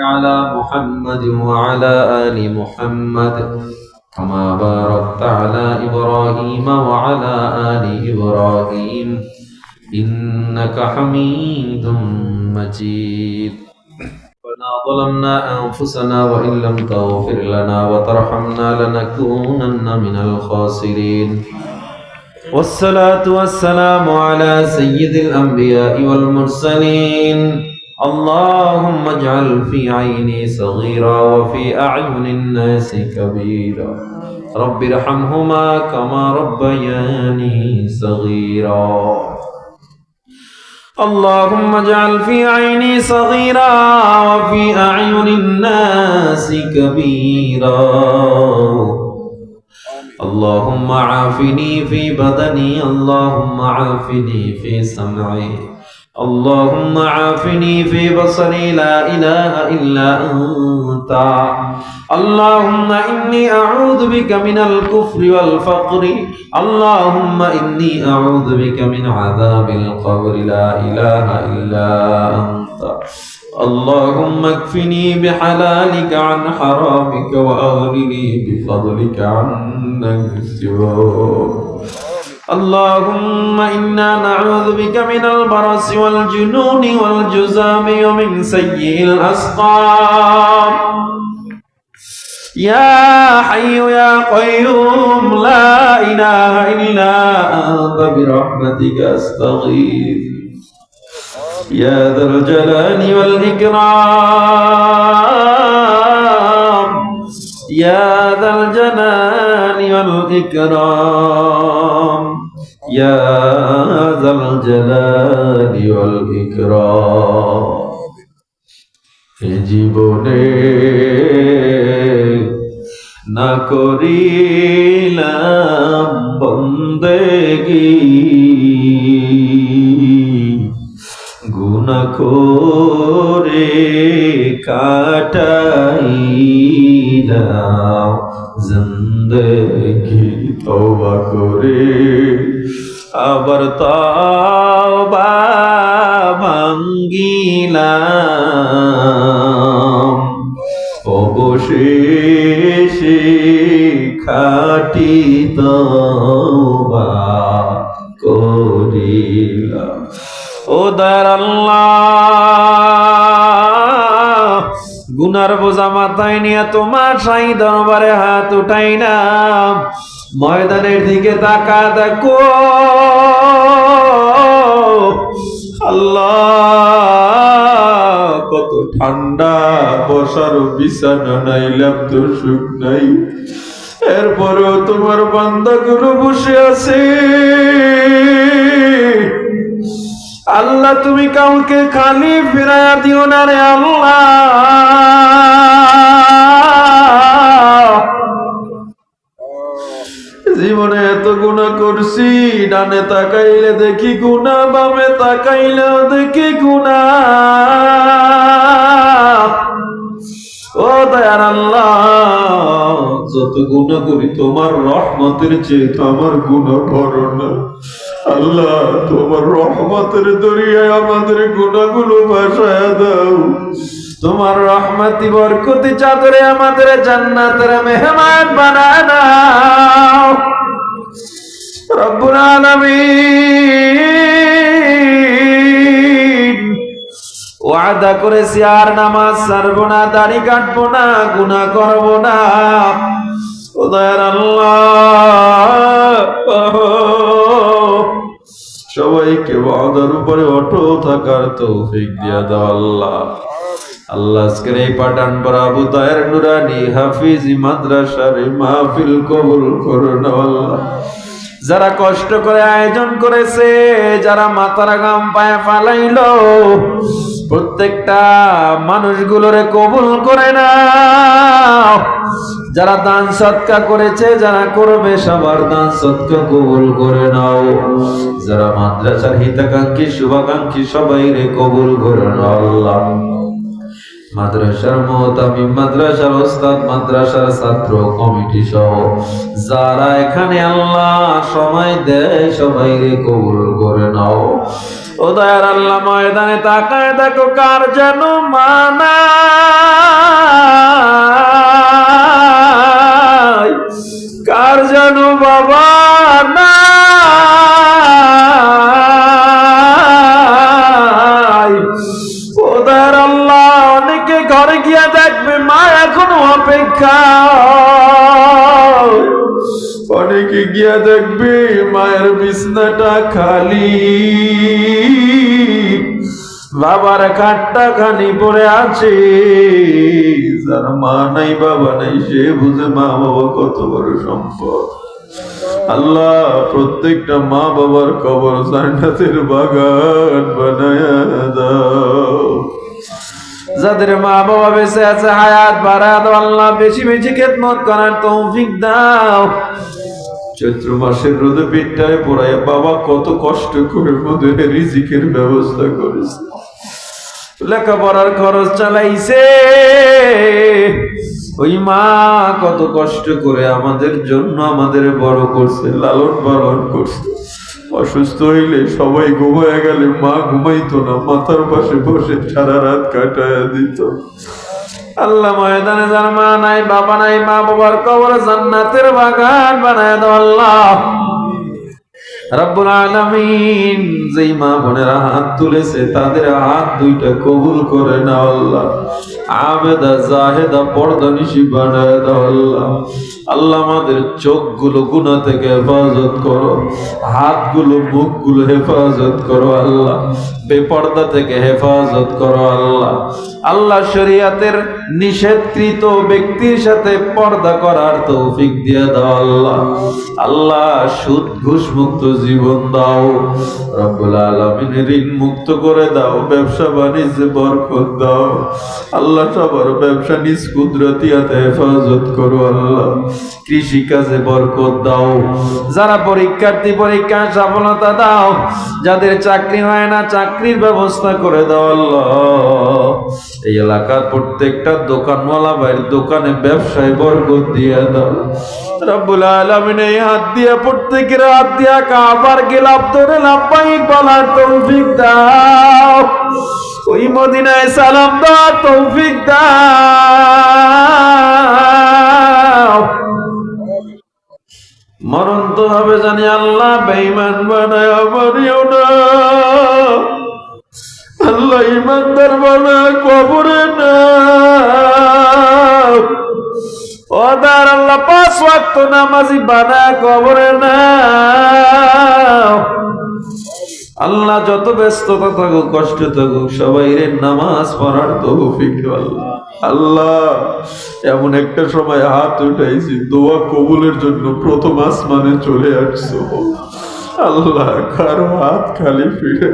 على محمد وعلى آل محمد كما باركت على إبراهيم وعلى آل إبراهيم إنك حميد مجيد. ربنا ظلمنا أنفسنا وإن لم تغفر لنا وترحمنا لنكونن من الخاسرين. والصلاة والسلام على سيد الأنبياء والمرسلين. اللهم اجعل في عيني صغيرا وفي أعين الناس كبيرا. رب ارحمهما كما ربياني صغيرا. اللهم اجعل في عيني صغيرا وفي أعين الناس كبيرا. اللهم عافني في بدني اللهم عافني في سمعي. اللهم عافني في بصري لا إله إلا أنت اللهم إني أعوذ بك من الكفر والفقر اللهم إني أعوذ بك من عذاب القبر لا إله إلا أنت اللهم اكفني بحلالك عن حرامك وأغنني بفضلك عن سواك اللهم إنا نعوذ بك من البرص والجنون والجزام ومن سيء الأسقام. يا حي يا قيوم لا إله إلا أنت برحمتك أستغيث. يا ذا الجلال والإكرام. يا ذا الجلال والإكرام. يا ذا الجلال والإكرام এ জীবনে না করিলাম বন্দেগী গুনা করে কাটাইলাম জিন্দগি তওবা করে আবার তওবা ভাঙ্গিলাম অবশেষে খাটি তবা করিলাম। ও দার আল্লাহ গুনার বোঝা মাথায় নিয়ে তোমার সাই দরবারে হাত উঠাই না। ময়দানের দিকে তাকা দেখো। আল্লাহ, কত ঠান্ডা, বসার বিছানা নাইলাম তো সুখ নাই। এরপরেও তোমার বান্দাগুলো বসে আছে। আল্লাহ, তুমি কাউকে খালি ফিরাইয়া দিও না রে আল্লাহ। জীবনে এত গুণা করছি, ডানে তাকাইলে দেখি গুণা বামে তাকাইলে দেখি গুণা ও দয়ার আল্লাহ, যত গুণা করি, তোমার রহমতের চেয়ে তো আমার গুণা না। আল্লাহ, তোমার রহমতের দরিয়ায় আমাদের গুণাগুলো ভাসায় দাও। তোমার রহমতি বরকতি চাদরে আমাদের জান্নাতের মেহমান বানায় দাও। রব্বুল আলামিন। ওয়াদা করেছি, আর নামাজ ছাড়বো না, দাড়ি কাটবো না, গুনাহ করব না। ও দয়ার আল্লাহ। সবাইকে উপরে অটল থাকার তৌফিক দিয়া দাও আল্লাহ। আল্লাহ আজকের এই পাঠান আবু তায়ের নুরানি মাদ্রাসার মাহফিল কবুল করুন আল্লাহ। যারা কষ্ট করে আয়োজন করেছে, যারা মাথার গাম পায়ে ফালাইলো, প্রত্যেকটা মানুষগুলোরে কবুল করে না যারা দান সৎকা করেছে, যারা করবে সবার দান সৎকা কবুল করে নাও। যারা মাদ্রাসার হিতাকাঙ্ক্ষী, শুভাকাঙ্ক্ষী সবাই রে কবুল করে নাও আল্লাহ। মাদ্রাসার মাদ্রাসার ওস্তাদ, মাদ্রাসার ছাত্র, কমিটি সহ যারা এখানে আল্লাহ সময় দেয় সবাই রে কবুল করে নাও। ও দয়ার আল্লাহ ময়দানে তাকায় দেখো কার যেন মানা। অনেকে গিয়া দেখবে মায়ের বিছনাটা খালি। বাবার খাটটা খানি পড়ে আছে। যার মা নাই, বাবা নাই, সে বুঝে মা বাবা কত বড় সম্পদ। আল্লাহ প্রত্যেকটা মা বাবার কবর জান্নাতের বাগান বানায় দাও। যাদের মা বাবা বেঁচে আছে, হায়াত বাড়া দাও আল্লাহ বেশি বেশি খেদমত করার তৌফিক দাও। চৈত্র মাসের রোদে পিঠটায় পড়ায় বাবা কত কষ্ট করে মধ্যে রিজিকের ব্যবস্থা করেছে। লেখাপড়ার খরচ চালাইছে। ওই মা কত কষ্ট করে আমাদের জন্য আমাদের বড় করছে, লালন পালন করছে। অসুস্থ হইলে সবাই ঘুমায় গেলে মা ঘুমাইতো না, মাথার পাশে বসে সারা রাত কাটায় দিত। আল্লাহ ময়দানে যার মা নাই, বাবা নাই, মা বাবার কবর জান্নাতের বাগান বানায় দাও আল্লাহ। রব্বুল আলামিন যেই মা বোনেরা হাত তুলেছে, তাদের হাত দুইটা কবুল করে না আল্লাহ। আবেদা, জাহেদা, পর্দা নিশি বানায় দাও আল্লাহ। আল্লাহ আমাদের গুনাহ থেকে হেফাজত করো হেফাজত করো আল্লাহ, বেপর্দা থেকে হেফাজত করো আল্লাহ। আল্লাহ শরিয়াতের নিষেধকৃত ব্যক্তির সাথে পর্দা করার তৌফিক দিয়ে দাও আল্লাহ। আল্লাহ সুদ ঘুষ মুক্ত জীবন দাও, রব্বুল আলামিন ঋণ মুক্ত করে দাও, ব্যবসা বাণিজ্যে বরকত দাও। আল্লাহ সবার ব্যবসা নিজ কুদরতিয়াতে হেফাজত করো আল্লাহ। কৃষি কাজে বরকত দাও। যারা পরীক্ষার্থী, পরীক্ষা সফলতা দাও। যাদের চাকরি হয় না, চাকরির ব্যবস্থা করে দাও এই এলাকার প্রত্যেকটা দোকানওয়ালা ভাইয়ের দোকানে ব্যবসায় বরকত দিয়ে দাও। সালাম দাও তৌফিক দাও। জানি আল্লাহ বেঈমান বানায় আমারিও না। আল্লাহ ইমানদার বানায়, কবরে না। ওদার আল্লাহ পাঁচ ওয়াক্ত নামাজি বানায়, কবরে না। আল্লাহ যত ব্যস্ততা থাকুক, কষ্ট থাকুক সবাই রে নামাজ পড়ার তৌফিক আল্লাহ। আল্লাহ, এমন একটা সময় হাত উঠাইছি, দোয়া কবুলের জন্য প্রথম আসমানে চলে আসছো। আল্লাহ, কারও হাত খালি ফিরে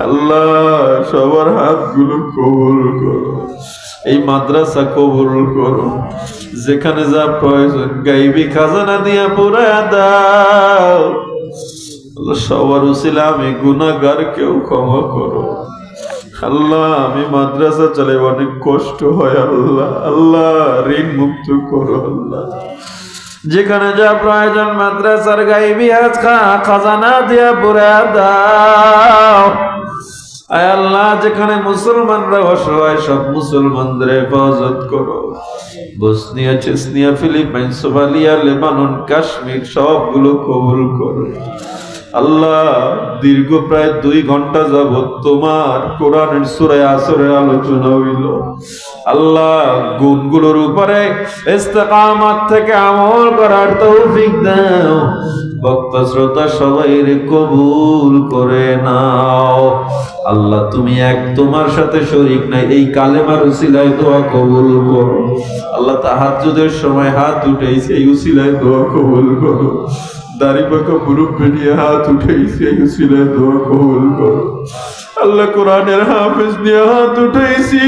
আল্লাহ, সবার হাতগুলো কবুল করো। এই মাদ্রাসা কবুল করো। যেখানে যা প্রয়োজন, গাইবি খাজানা দিয়া পুরা দাও। সবার উসিলা আমি গুনাগার কেউ ক্ষমা করো। আল্লাহ, আমি মাদ্রাসা চালাই, অনেক কষ্ট হয়, আল্লাহ। আল্লাহ, ঋণ মুক্ত করো, আল্লাহ। যেখানে যা প্রয়োজন, মাদ্রাসার গাইবি আজ খাজানা দিয়া পুরা দাও। আয় আল্লাহ, যেখানে মুসলমানরা অসহায়, সব মুসলমানদের হেফাজত করো। Bosnia, Chechnya, Philippines, Somalia, Lebanon, Kashmir, সবগুলো কবুল করো। আল্লাহ, দীর্ঘ প্রায় দুই ঘণ্টা যাবৎ তোমার কোরআনের সুরায় আসরের আলোচনা হইল। আল্লাহ, গুণগুলোর উপরে ইস্তেকামাত থেকে আমল করার তৌফিক দাও। বক্তা শ্রোতা, সবাই কবুল করে নাও। আল্লাহ, তুমি এক তোমার সাথে শরীক নাই, এই কালেমার উসিলায় দোয়া কবুল করো। আল্লাহ, তাহাজ্জুদের সময় হাত উঠেছে এই উসিলায় দোয়া কবুল করো। দাড়ি বুরুক মুরব্বী হাত উঠেছে গেছিলে দোয়া কবুল করো। আল্লাহ কোরআনের হাফেজ নিয়ে হাত উঠেছি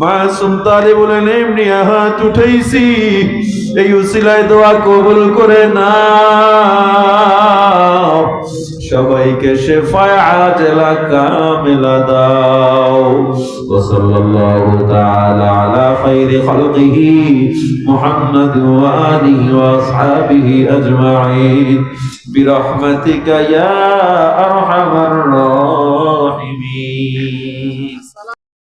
মাসুম তালিবুল ইলম নিয়ে হাত উঠেছি এই উসিলায় দোয়া কবুল করে না। সবাইকে শেফায় আজলা কামিলা দাও وصلى الله تعالى على خير خلقه محمد وآله وأصحابه أجمعين برحمتك يا أرحم الراحمين